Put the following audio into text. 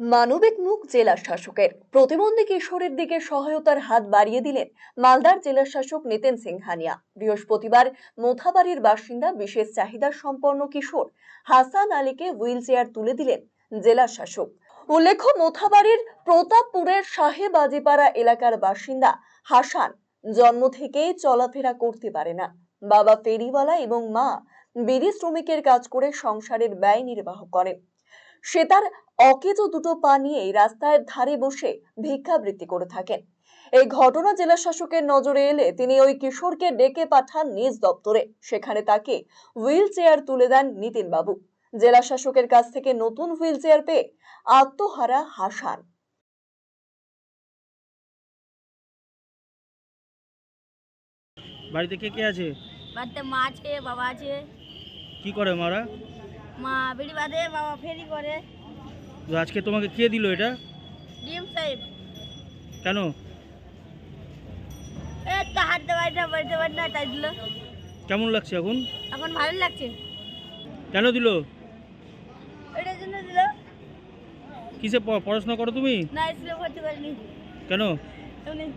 মানবিক মুখ জেলা শাসকের প্রতিবন্ধী কিশোরের দিকে সহায়তার হাত বাড়িয়ে দিলেন মালদার জেলা শাসক নিতেন সিংহানিয়া। বৃহস্পতিবার মোথাবাড়ির বাসিন্দা বিশেষ চাহিদা সম্পন্ন কিশোর হাসান আলীকে হুইল চেয়ার তুলে দিলেন জেলা শাসক উল্লেখ্য, মোথাবাড়ির প্রতাপপুরের সাহেব আজিপাড়া এলাকার বাসিন্দা হাসান জন্ম থেকেই চলাফেরা করতে পারে না। বাবা ফেরিওয়ালা এবং মা বিড়ি শ্রমিকের কাজ করে সংসারের ব্যয় নির্বাহ করেন। সে তার অকেজো দুটো পা নিয়ে রাস্তায় ধারে বসে ভিক্ষাবৃত্তি করে থাকেন। এই ঘটনা জেলা শাসকের নজরে এলে তিনি ওই কিশোরকে ডেকে পাঠান নিজ দপ্তরে। সেখানে তাকে হুইল চেয়ার তুলে দেন নিতিন বাবু জেলা শাসকের কাছ থেকে নতুন হুইল চেয়ার পেয়ে আত্মহারা হাসান। বাড়িতে কে কে আছে? বাড়িতে মা আছে বাবা আছে। কি করে মারা? মা বিড়ি বাঁধে বাবা ফেরি করে। তো আজকে তোমাকে কে দিল এটা? ডিম সাহেব। কেন? এ তো হাঁটতে পারি না বাড়িতে পারি না তাই দিল। কেমন লাগছে এখন? এখন ভালো লাগছে। কেন দিল? এটার জন্য দিল। কিসে প- পড়াশোনা করো তুমি? না স্কুলে ভর্তি করিনি। কেন? এমনি।